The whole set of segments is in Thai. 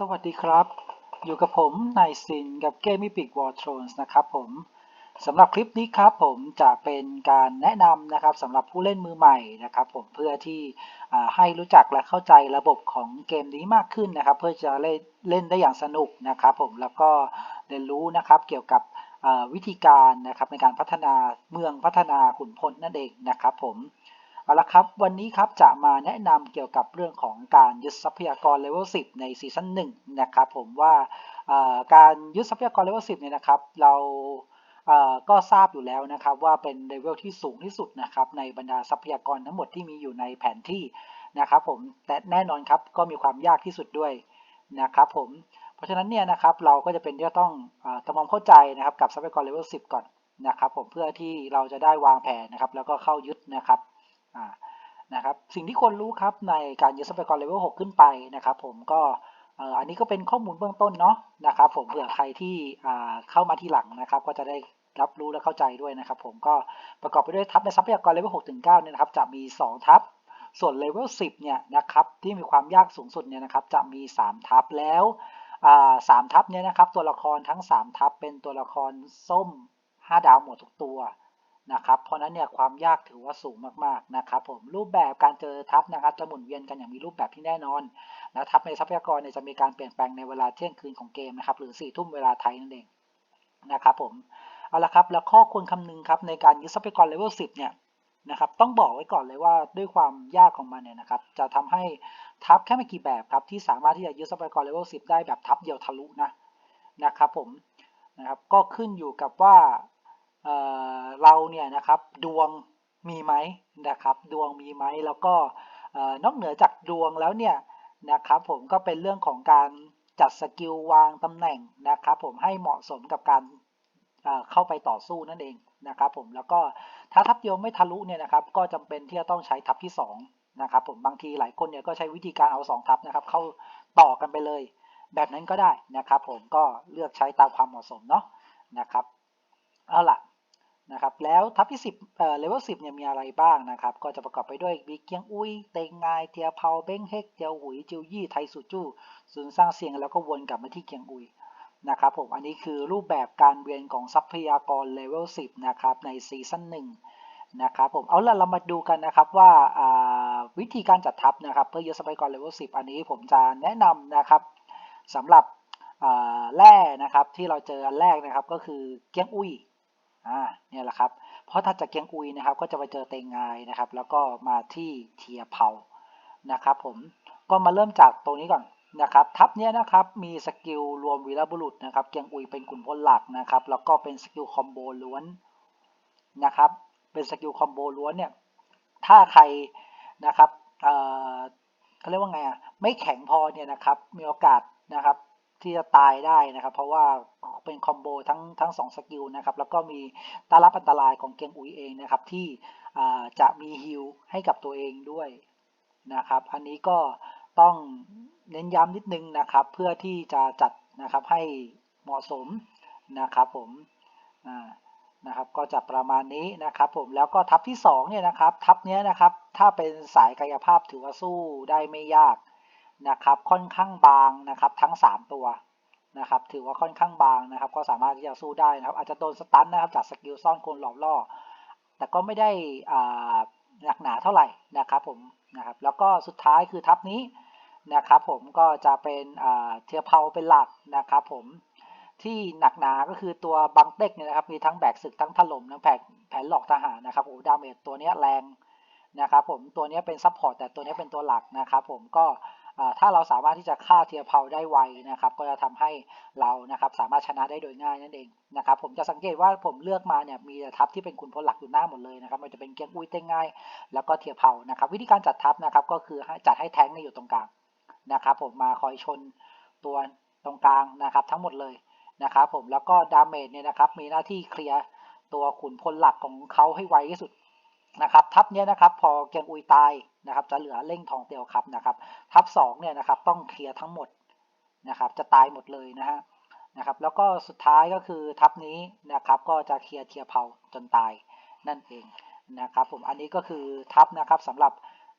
สวัสดีครับ อยู่กับผมนายซินกับเกม Epic War Thrones นะครับผมสำหรับคลิปนี้ครับผมจะเป็นการแนะนำนะครับสำหรับผู้เล่นมือใหม่นะครับผมเพื่อที่ให้รู้จักและเข้าใจระบบของเกมนี้มากขึ้นนะครับ เพื่อจะเล่นเล่นได้อย่างสนุกนะครับผมแล้วก็เรียนรู้นะครับเกี่ยวกับวิธีการนะครับในการพัฒนาเมืองพัฒนาขุนพลนั่นเองนะครับผม เอาละครับ วันนี้ครับจะมาแนะนำเกี่ยวกับเรื่องของการยึดทรัพยากรเลเวล10 ในซีซั่น1นะครับผมว่าการยึดทรัพยากรเลเวล10 เนี่ยนะครับ เราก็ทราบอยู่แล้วนะครับว่าเป็นเลเวลที่สูงที่สุดนะครับในบรรดาทรัพยากรทั้งหมดที่มีอยู่ในแผนที่นะครับผมแต่แน่นอนครับก็มีความยากที่สุดด้วยนะครับผมเพราะฉะนั้นเนี่ยนะครับเราก็จะเป็นที่ต้องอทำความเข้าใจนะครับกับทรัพยากรเลเวล10 ก่อนนะครับผมเพื่อที่เราจะได้วางแผนนะครับแล้วก็เข้ายึดนะครับ นะครับสิ่งที่ควรรู้ครับในการยึดทรัพยากรเลเวล6ขึ้นไปนะครับผมก็อันนี้ก็เป็นข้อมูลเบื้องต้นเนาะนะครับผมเผื่อใครที่เข้ามาทีหลังนะครับ ก็จะได้รับรู้และเข้าใจด้วยนะครับผมก็ประกอบไปด้วยทัพในทรัพยากรเลเวล6ถึง9เนี่ยนะครับจะมี 2 ทัพส่วนเลเวล10เนี่ยนะครับที่มีความยากสูงสุดเนี่ยนะครับจะมี 3 ทัพแล้วสามทัพเนี่ยนะครับตัวละครทั้ง 3 ทัพเป็นตัวละครส้ม 5 ดาวหมดทุกตัว นะครับเพราะนั้นเนี่ยความยากถือว่าสูงมากๆนะครับผมรูปแบบการเจอทัพนะครับจะหมุนเวียนกันอย่างมีรูปแบบที่แน่นอน และทัพในทรัพยากรเนี่ยจะมีการเปลี่ยนแปลงในเวลาเที่ยงคืนของเกมนะครับหรือ4ี่ทุ่มเวลาไทยนั่นเองนะครับผมเอาละครับแล้วข้อควรคำนึงครับในการยึดทรัพยากรเลเวล10เนี่ยนะครับต้องบอกไว้ก่อนเลยว่าด้วยความยากของมันเนี่ยนะครับจะทำให้ทัพแค่ไม่กี่แบบครับที่สามารถที่จะยึดทรัพยากรเลเวล10 ได้แบบทัพเดียวทะลุนะนะครับผมนะครับก็ขึ้นอยู่กับว่า เเราเนี่ยนะครับดวงมีไหมนะครับดวงมีไหมแล้วก็นอกเหนือจากดวงแล้วเนี่ยนะครับผมก็เป็นเรื่องของการจัดสกิลวางตำแหน่งนะครับผมให้เหมาะสมกับการเเข้าไปต่อสู้นั่นเองนะครับผมแล้วก็ถ้าทัพเดียวไม่ทะลุเนี่ยนะครับก็จำเป็นที่จะต้องใช้ทัพที่สองนะครับผมบางทีหลายคนเนี่ยก็ใช้วิธีการเอาสองทัพนะครับเข้าต่อกันไปเลย แบบนั้นก็ได้นะครับผมก็เลือกใช้ตามความเหมาะสมเนาะนะครับเอาล่ะ นะครับแล้วทัพที่ 10เอ่อเลเวล10เนี่ยมีอะไรบ้างนะครับ ก็จะประกอบไปด้วยมีเกียงอุ้ย เตงงาย เทียเผาเบ้งเฮกเจียวหุย จิวยี่ ไทสุจู้ศูนย์สร้างเสียงแล้วก็วนกลับมาที่เกียงอุยนะครับผมอันนี้คือรูปแบบการเวียนของทรัพยากรเลเวล10นะครับในซีซั่น1นะครับผมเอาล่ะเรามาดูกันนะครับว่าาวิธีการจัดทัพนะครับเพื่อยึดทรัพยากรเลเวล10 อันนี้ผมจะแนะนำนะครับสำหรับแร่นะครับที่เราเจออันแรกนะครับก็คือเกียงอุย อ่าเนี่ยแหละครับ เพราะถ้าจากเกียงอุยนะครับ ก็จะไปเจอเตงงนะครับ แล้วก็มาที่เทียเผานะครับผมก็มาเริ่มจากตรงนี้ก่อนนะครับทัพเนี้ยนะครับมีสกิลรวมวีรบุรุษนะครับเกียงอุยเป็นขุนพลหลักนะครับ แล้วก็เป็นสกิลคอมโบล้วนนะครับ เป็นสกิลคอมโบล้วนเนี่ยถ้าใครนะครับเอ่อเขาเรียกว่าไงอะไม่แข็งพอเนี่ยนะครับมีโอกาสนะครับ ที่จะตายได้นะครับ เพราะว่าเป็นคอมโบทั้งทั้งสองสกิลนะครับ แล้วก็มีตารับอันตรายของเกียงอุยเองนะครับ ที่จะมีฮิลให้กับตัวเองด้วยนะครับ อันนี้ก็ต้องเน้นย้ำนิดนึงนะครับ เพื่อที่จะจัดนะครับให้เหมาะสมนะครับผมนะครับก็จะประมาณนี้นะครับผมแล้วก็ทัพที่2เนี่ยนะครับทัพนี้ยนะครับถ้าเป็นสายกายภาพถือว่าสู้ได้ไม่ยาก นะครับค่อนข้างบางนะครับทั้ง 3 ตัวนะครับถือว่าค่อนข้างบางนะครับ ก็สามารถที่จะสู้ได้นะครับอาจจะโดนสตันนะครับจากสกิลซ่อนคนหลอกล่อ แต่ก็ไม่ได้หนักหนาเท่าไหร่นะครับผมนะครับแล้วก็สุดท้ายคือทัพนี้นะครับผมก็จะเป็นเทียเพาเป็นหลักนะครับผมที่หนักหนาก็คือตัวบังเต็กเนี่ยนะครับมีทั้งแบกศึกทั้งถล่มทั้งแผนแผนหลอกทหารนะครับโอ้ดาเมจตัวนี้แรงนะครับผมตัวนี้เป็นซับพอร์ตแต่ตัวนี้เป็นตัวหลักนะครับผมก็ ถ้าเราสามารถที่จะฆ่าเทียเพาได้ไวนะครับ ก็จะทำให้เรานะครับสามารถชนะได้โดยง่ายนั่นเองนะครับผมจะสังเกตว่าผมเลือกมาเนี่ยมีทัพที่เป็นขุนพลหลักอยู่หน้าหมดเลยนะครับมันจะเป็นเกียงอุ้ยเต้งง่าย แล้วก็เทียเพานะครับวิธีการจัดทัพนะครับก็คือจัดให้แท้งนี่อยู่ตรงกลางนะครับผมมาคอยชนตัวตรงกลางนะครับทั้งหมดเลยนะครับผมแล้วก็ดาเมจเนี่ยนะครับมีหน้าที่เคลียร์ตัวขุนพลหลักของเขาให้ไวที่สุด นะครับทัพเนี้ยนะครับพอเกียงอุยตายนะครับจะเหลือเล่งทองเตียวครับนะครับทัพสองเนี่ยนะครับต้องเคลียร์ทั้งหมดนะครับจะตายหมดเลยนะฮะนะครับแล้วก็สุดท้ายก็คือทัพนี้นะครับก็จะเคลียร์เทียเผาจนตายนั่นเองนะครับผมอันนี้ก็คือทัพนะครับสำหรับ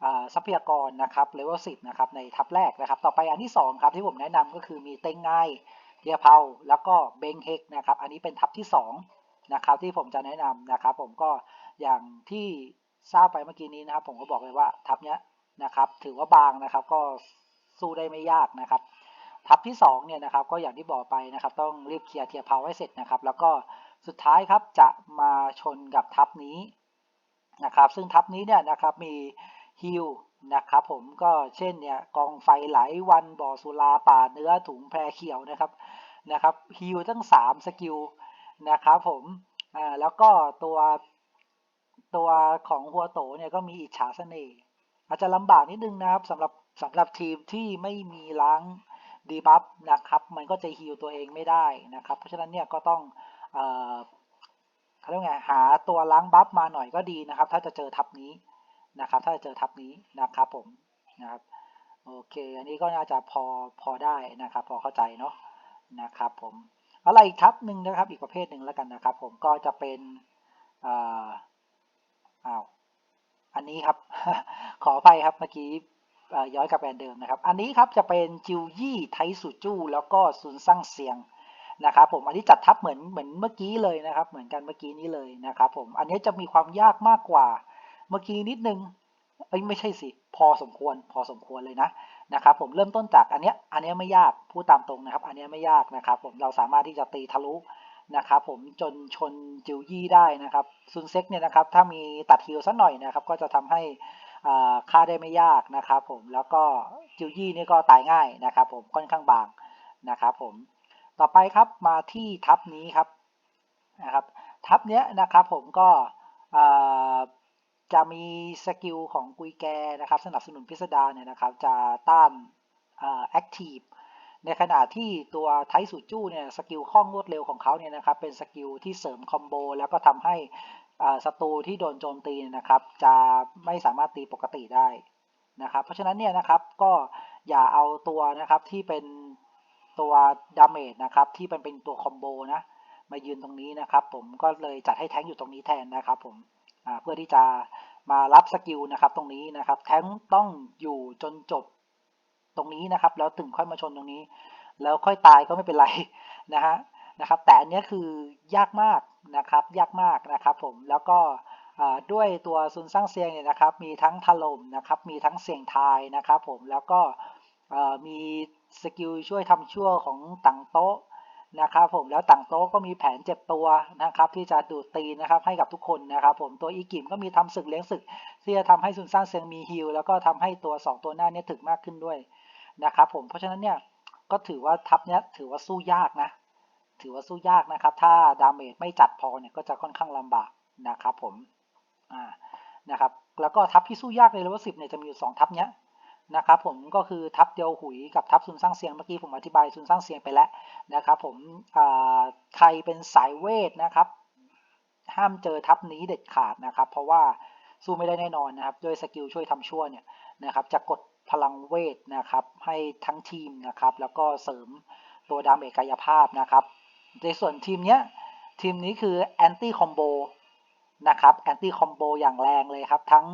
อ่าทรัพยากรนะครับเลเวล10นะครับในทับแรกนะครับต่อไปอันที่สองครับที่ผมแนะนำก็คือมีเต็งง่ายเทียเผาแล้วก็เบงเฮกนะครับอันนี้เป็นทับที่สองนะครับที่ผมจะแนะนำนะครับผมก็ อย่างที่ทราบไปเมื่อกี้นี้นะครับ ผมก็บอกเลยว่าทับเนี้ยนะครับ ถือว่าบางนะครับ ก็สู้ได้ไม่ยากนะครับ ทับที่2เนี่ยนะครับ ก็อย่างที่บอกไปนะครับ ต้องรีบเคลียร์เทียเผาให้เสร็จนะครับ แล้วก็สุดท้ายครับจะมาชนกับทับนี้นะครับ ซึ่งทับนี้เนี่ยนะครับมีฮิลนะครับ ผมก็เช่นเนี่ยกองไฟไหลวันบ่อสุราป่าเนื้อถุงแพรเขียวนะครับนะครับฮิลตั้ง 3 สกิลนะครับผมอ่าแล้วก็ตัว ตัวของหัวโตเนี่ยก็มีอิจฉาเสน่ห์อาจจะลำบากนิดนึงนะครับสำหรับสำหรับทีมที่ไม่มีล้างดีบัฟนะครับ มันก็จะฮิลตัวเองไม่ได้นะครับ เพราะฉะนั้นเนี่ยก็ต้องเอ่อเขาเรียกไงหาตัวล้างบัฟมาหน่อยก็ดีนะครับ ถ้าจะเจอทับนี้นะครับ ถ้าจะเจอทับนี้นะครับผมนะครับโอเค อันนี้ก็น่าจะพอพอได้นะครับ พอเข้าใจเนาะนะครับ ผมอะไรอีกทับหนึ่งนะครับ อีกประเภทหนึ่งแล้วกันนะครับ ผมก็จะเป็นอ่า อ้าวอันนี้ครับ ขอไปครับเมื่อกี้ย้อนกลับแบรนด์เดิมนะครับ อันนี้ครับจะเป็นจิวยี่ไทสุจูแล้วก็ซุนซังเซียงนะครับผมอันนี้จัดทับเหมือนเหมือนเมื่อกี้เลยนะครับ เหมือนกันเมื่อกี้นี้เลยนะครับผมอันนี้จะมีความยากมากกว่าเมื่อกี้นิดนึงเอ้ยไม่ใช่สิ พอสมควรพอสมควรเลยนะนะครับผมเริ่มต้นจากอันเนี้ยอันเนี้ยไม่ยากพูดตามตรงนะครับ อันเนี้ยไม่ยากนะครับ ผมเราสามารถที่จะตีทะลุ นะครับผมจนชนจิวยี่ได้นะครับซุนเซ็กเนี่ยนะครับถ้ามีตัดฮิลสักหน่อยนะครับก็จะทำให้ฆ่าได้ไม่ยากนะครับผมแล้วก็จิวยี่นี่ก็ตายง่ายนะครับผมค่อนข้างบางนะครับผมต่อไปครับมาที่ทับนี้ครับนะครับทับเนี้ยนะครับผมก็จะมีสกิลของกุยแกนะครับสนับสนุนพิสดารเนี่ยนะครับจะต้านแอคทีฟ ในขณะที่ตัวไทสูจู้เนี่ยสกิลคล่องรวดเร็วของเขาเนี่ยนะครับเป็นสกิลที่เสริมคอมโบแล้วก็ทำให้ศัตรูที่โดนโจมตีนะครับ จะไม่สามารถตีปกติได้นะครับ เพราะฉะนั้นเนี่ยนะครับก็อย่าเอาตัวนะครับที่เป็นตัวดาเมจนะครับที่เป็นเป็นตัวคอมโบนะมายืนตรงนี้นะครับ ผมก็เลยจัดให้แท้งอยู่ตรงนี้แทนนะครับผมเพื่อที่จะมารับสกิลนะครับตรงนี้นะครับ แท้งต้องอยู่จนจบ ตรงนี้นะครับ แล้วถึงค่อยมาชนตรงนี้ แล้วค่อยตายก็ไม่เป็นไรนะฮะนะครับ แต่อันนี้คือยากมากนะครับ ยากมากนะครับ ผมแล้วก็ด้วยตัวซุนซังเซียงเนี่ยนะครับ มีทั้งถล่มนะครับ มีทั้งเสียงทายนะครับ ผมแล้วก็มีสกิลช่วยทำชั่วของตังโต๊ะนะครับผมแล้วตังโต๊ะก็มีแผนเจ็บตัวนะครับ ที่จะดูดตีนะครับให้กับทุกคนนะครับ ผมตัวอีกิมก็มีทำศึกเลี้ยงศึก ที่จะทำให้ซุนซังเซียงมีฮิลแล้วก็ทำให้ตัว 2 ตัวหน้านี้ถึกมากขึ้นด้วย นะครับผมเพราะฉะนั้นเนี่ยก็ถือว่าทัพเนี้ยถือว่าสู้ยากนะ ถือว่าสู้ยากนะครับ ถ้าดาเมจไม่จัดพอเนี่ยก็จะค่อนข้างลำบากนะครับผมอ่านะครับแล้วก็ทัพที่สู้ยากในเลเวลสิบเนี่ยจะมีอยู่สองทัพเนี้ยนะครับผมก็คือทับเดียวหุยกับทับซุนสร้างเสียงเมื่อกี้ผมอธิบายซุนสร้างเสียงไปแล้วนะครับผมใครเป็นสายเวทนะครับ ห้ามเจอทับนี้เด็ดขาดนะครับ เพราะว่าสู้ไม่ได้แน่นอนนะครับ ด้วยสกิลช่วยทำชั่วเนี่ยนะครับจะกด พลังเวทนะครับ ให้ทั้งทีมนะครับ แล้วก็เสริมตัวดาเมจกายภาพนะครับ ในส่วนทีมเนี้ยทีมนี้คือแอนตี้คอมโบนะครับแอนตี้คอมโบอย่างแรงเลยครับ ทั้ง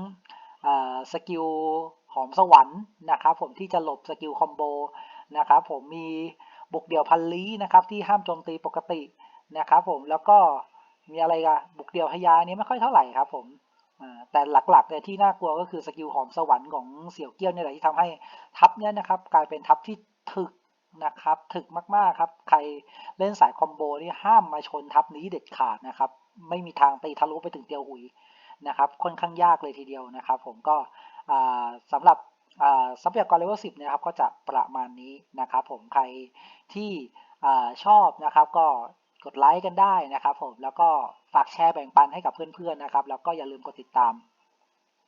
สกิลหอมสวรรค์นะครับผมที่จะหลบสกิลคอมโบนะครับผมมีบุกเดี่ยวพันลี้นะครับที่ห้ามโจมตีปกตินะครับผมแล้วก็มีอะไรกันบุกเดี่ยวพยานี้ไม่ค่อยเท่าไหร่ครับผม แต่หลักๆเนี่ยที่น่ากลัวก็คือสกิลหอมสวรรค์ของเสี่ยวเกี้ยวเนี่ยแหละที่ทำให้ทัพเนี่ยนะครับกลายเป็นทัพที่ถึกนะครับถึกมากๆครับใครเล่นสายคอมโบนี่ห้ามมาชนทัพนี้เด็ดขาดนะครับไม่มีทางตีทะลุไปถึงเตียวหุยนะครับค่อนข้างยากเลยทีเดียวนะครับ ผมก็สำหรับทรัพยากรเลเวลสิบนะครับก็จะประมาณนี้นะครับผมใครที่ชอบนะครับก็ กดไลค์กันได้นะครับผมแล้วก็ฝากแชร์แบ่งปันให้กับเพื่อนๆนะครับ แล้วก็อย่าลืมกดติดตาม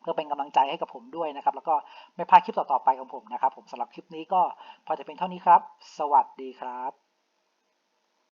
เพื่อเป็นกำลังใจให้กับผมด้วยนะครับ แล้วก็ไม่พลาดคลิปต่อๆไปของผมนะครับ ผมสำหรับคลิปนี้ก็พอจะเป็นเท่านี้ครับ สวัสดีครับ